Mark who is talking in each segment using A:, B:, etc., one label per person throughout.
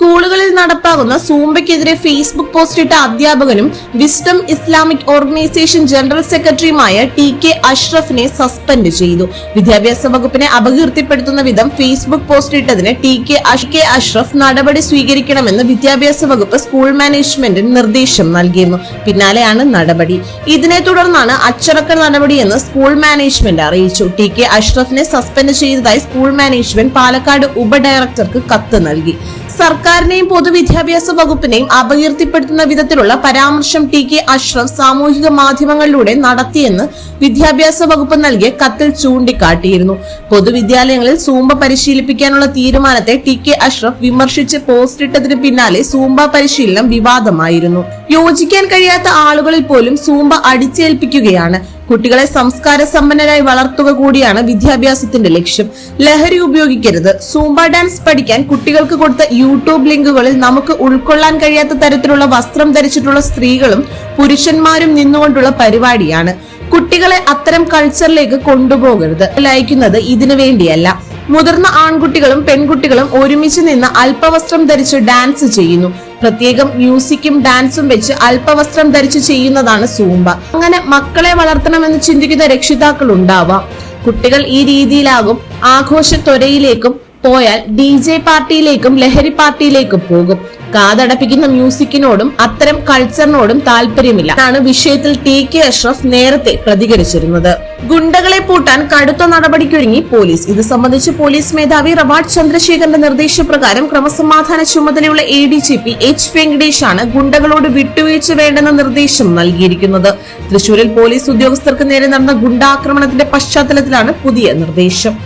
A: സ്കൂളുകളിൽ നടപ്പാകുന്ന സൂംബയ്ക്കെതിരെ Facebook post ഇട്ട അധ്യാപകനും വിസ്ഡം ഇസ്ലാമിക് ഓർഗനൈസേഷൻ ജനറൽ സെക്രട്ടറിയുമായ ടി കെ അഷ്റഫിനെ സസ്പെൻഡ് ചെയ്തു. വിദ്യാഭ്യാസ വകുപ്പിനെ അപകീർത്തിപ്പെടുത്തുന്ന വിധം ഫേസ്ബുക്ക് പോസ്റ്റ് ഇട്ടതിന് ടി കെ കെ അഷ്റഫ് നടപടി സ്വീകരിക്കണമെന്ന് വിദ്യാഭ്യാസ വകുപ്പ് സ്കൂൾ മാനേജ്മെന്റിന് നിർദ്ദേശം നൽകിയിരുന്നു. പിന്നാലെയാണ് നടപടി. ഇതിനെ തുടർന്നാണ് അച്ചടക്ക നടപടിയെന്ന് സ്കൂൾ മാനേജ്മെന്റ് അറിയിച്ചു. ടി കെ അഷ്റഫിനെ സസ്പെൻഡ് ചെയ്തതായി സ്കൂൾ മാനേജ്മെന്റ് പാലക്കാട് ഉപഡയറക്ടർക്ക് കത്ത് നൽകി. സർക്കാരിനെയും പൊതുവിദ്യാഭ്യാസ വകുപ്പിനെയും അപകീർത്തിപ്പെടുത്തുന്ന വിധത്തിലുള്ള പരാമർശം ടി കെ അഷ്റഫ് സാമൂഹിക മാധ്യമങ്ങളിലൂടെ നടത്തിയെന്ന് വിദ്യാഭ്യാസ വകുപ്പ് നൽകിയ കത്തിൽ ചൂണ്ടിക്കാട്ടിയിരുന്നു. പൊതുവിദ്യാലയങ്ങളിൽ സൂംബ പരിശീലിപ്പിക്കാനുള്ള തീരുമാനത്തെ ടി കെ അഷ്റഫ് വിമർശിച്ച് പോസ്റ്റ് ഇട്ടതിന് പിന്നാലെ സൂംബ പരിശീലനം വിവാദമായിരുന്നു. യോജിക്കാൻ കഴിയാത്ത ആളുകളിൽ പോലും സൂംബ അടിച്ചേൽപ്പിക്കുകയാണ്. കുട്ടികളെ സംസ്കാര സമ്പന്നരായി വളർത്തുക കൂടിയാണ് വിദ്യാഭ്യാസത്തിന്റെ ലക്ഷ്യം. ലഹരി ഉപയോഗിക്കരുത്. സൂംബ ഡാൻസ് പഠിക്കാൻ കുട്ടികൾക്ക് കൊടുത്ത യൂട്യൂബ് ലിങ്കുകളിൽ നമുക്ക് ഉൾക്കൊള്ളാൻ കഴിയാത്ത തരത്തിലുള്ള വസ്ത്രം ധരിച്ചിട്ടുള്ള സ്ത്രീകളും പുരുഷന്മാരും നിന്നുകൊണ്ടുള്ള പരിപാടിയാണ്. കുട്ടികളെ അത്തരം കൾച്ചറിലേക്ക് കൊണ്ടുപോകരുത്. ലയിക്കുന്നത് ഇതിനു വേണ്ടിയല്ല. മുതിർന്ന ആൺകുട്ടികളും പെൺകുട്ടികളും ഒരുമിച്ച് നിന്ന് അല്പവസ്ത്രം ധരിച്ച് ഡാൻസ് ചെയ്യുന്നു. പ്രത്യേകം മ്യൂസിക്കും ഡാൻസും വെച്ച് അല്പവസ്ത്രം ധരിച്ച് ചെയ്യുന്നതാണ് സൂമ്പ അങ്ങനെ മക്കളെ വളർത്തണമെന്ന് ചിന്തിക്കുന്ന രക്ഷിതാക്കൾ ഉണ്ടാവാം കുട്ടികൾ ഈ രീതിയിലാകും. ആഘോഷ ത്വരയിലേക്കും പോയാൽ ഡി ജെ പാർട്ടിയിലേക്കും ലഹരി പാർട്ടിയിലേക്കും പോകും. കാതടപ്പിക്കുന്ന മ്യൂസിക്കിനോടും അത്തരം കൾച്ചറിനോടും താല്പര്യമില്ല ആണ് വിഷയത്തിൽ ടി കെ അഷ്റഫ് നേരത്തെ പ്രതികരിച്ചിരുന്നത്. ഗുണ്ടകളെ പൂട്ടാൻ കടുത്ത നടപടിക്കൊരുങ്ങി പോലീസ്. ഇത് സംബന്ധിച്ച് പോലീസ് മേധാവി റവാഡ് ചന്ദ്രശേഖരന്റെ നിർദ്ദേശപ്രകാരം ക്രമസമാധാന ചുമതലയുള്ള A D G P H വെങ്കടേഷാണ് ഗുണ്ടകളോട് വിട്ടുവീഴ്ച വേണ്ടെന്ന നിർദ്ദേശം നൽകിയിരിക്കുന്നത്. തൃശൂരിൽ പോലീസ് ഉദ്യോഗസ്ഥർക്ക് നേരെ നടന്ന ഗുണ്ടാക്രമണത്തിന്റെ പശ്ചാത്തലത്തിലാണ് പുതിയ നിർദ്ദേശം.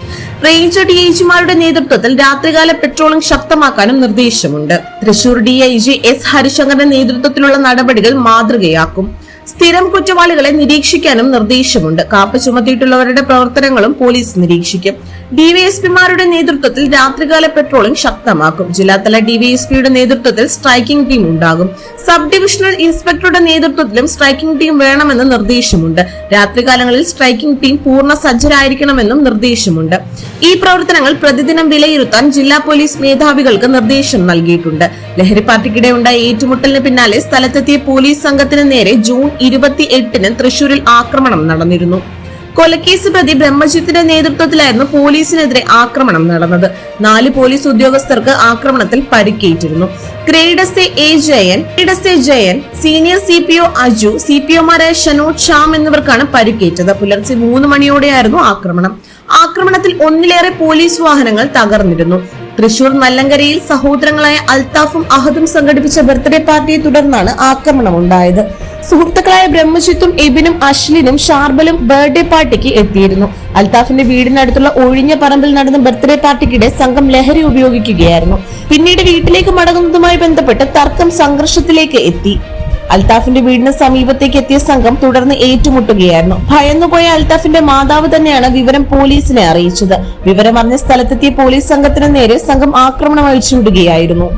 A: റേഞ്ച് ഡി ഐ ജിമാരുടെ നേതൃത്വത്തിൽ രാത്രികാല പെട്രോളിംഗ് ശക്തമാക്കാനും നിർദ്ദേശമുണ്ട്. Thrissur D I G S ഹരിശങ്കറിന്റെ നേതൃത്വത്തിലുള്ള നടപടികൾ മാതൃകയാക്കും. സ്ഥിരം കുറ്റവാളികളെ നിരീക്ഷിക്കാനും നിർദ്ദേശമുണ്ട്. കാപ്പ ചുമത്തിയിട്ടുള്ളവരുടെ പ്രവർത്തനങ്ങളും പോലീസ് നിരീക്ഷിക്കും. ഡിവൈഎസ്പിമാരുടെ നേതൃത്വത്തിൽ രാത്രികാല പെട്രോളിംഗ് ശക്തമാക്കും. ജില്ലാതല ഡിവൈഎസ്പിയുടെ നേതൃത്വത്തിൽ സ്ട്രൈക്കിംഗ് ടീം ഉണ്ടാകും. സബ് ഡിവിഷണൽ ഇൻസ്പെക്ടറുടെ നേതൃത്വത്തിലും സ്ട്രൈക്കിംഗ് ടീം വേണമെന്ന് നിർദ്ദേശമുണ്ട്. രാത്രികാലങ്ങളിൽ സ്ട്രൈക്കിംഗ് ടീം പൂർണ സജ്ജരായിരിക്കണമെന്നും നിർദ്ദേശമുണ്ട്. ഈ പ്രവർത്തനങ്ങൾ പ്രതിദിനം വിലയിരുത്താൻ ജില്ലാ പോലീസ് മേധാവികൾക്ക് നിർദ്ദേശം നൽകിയിട്ടുണ്ട്. ലഹരി പാർട്ടിക്കിടെ ഉണ്ടായ ഏറ്റുമുട്ടലിന് പിന്നാലെ സ്ഥലത്തെത്തിയ പോലീസ് സംഘത്തിന് നേരെ ജൂൺ ഇരുപത്തി എട്ടിന് തൃശൂരിൽ ആക്രമണം നടന്നിരുന്നു. കൊലക്കേസ് പ്രതി ബ്രഹ്മജിത്തിന്റെ നേതൃത്വത്തിലായിരുന്നു പോലീസിനെതിരെ ആക്രമണം നടന്നത്. നാല് പോലീസ് ഉദ്യോഗസ്ഥർക്ക് ആക്രമണത്തിൽ പരിക്കേറ്റിരുന്നു. Grade A Jayan grade A Jayan senior C P O Aju C P ഒമാരായ Shanoj Sham എന്നിവർക്കാണ് പരിക്കേറ്റത്. പുലർച്ചെ മൂന്ന് മണിയോടെയായിരുന്നു ആക്രമണം. ആക്രമണത്തിൽ ഒന്നിലേറെ പോലീസ് വാഹനങ്ങൾ തകർന്നിരുന്നു. തൃശൂർ നല്ലങ്കരയിൽ സഹോദരങ്ങളായ അൽത്താഫും അഹദും സംഘടിപ്പിച്ച ബർത്ത്ഡേ പാർട്ടിയെ തുടർന്നാണ് ആക്രമണം ഉണ്ടായത് സുഹൃത്തുക്കളായ ബ്രഹ്മജിത്തും എബിനും അശ്ലിനും ഷാർബലും ബർത്ത്ഡേ പാർട്ടിക്ക് എത്തിയിരുന്നു. അൽതാഫിന്റെ വീടിനടുത്തുള്ള ഒഴിഞ്ഞ പറമ്പിൽ നടന്ന ബർത്ത്ഡേ പാർട്ടിക്കിടെ സംഘം ലഹരി ഉപയോഗിക്കുകയായിരുന്നു. പിന്നീട് വീട്ടിലേക്ക് മടങ്ങുന്നതുമായി ബന്ധപ്പെട്ട് തർക്കം സംഘർഷത്തിലേക്ക് എത്തി. അൽതാഫിന്റെ വീടിന് സമീപത്തേക്ക് എത്തിയ സംഘം തുടർന്ന് ഏറ്റുമുട്ടുകയായിരുന്നു. ഭയന്നുപോയ അൽതാഫിന്റെ മാതാവ് തന്നെയാണ് വിവരം പോലീസിനെ അറിയിച്ചത്. വിവരമറിഞ്ഞ സ്ഥലത്തെത്തിയ പോലീസ് സംഘത്തിന് നേരെ സംഘം ആക്രമണം അഴിച്ചുവിടുകയായിരുന്നു.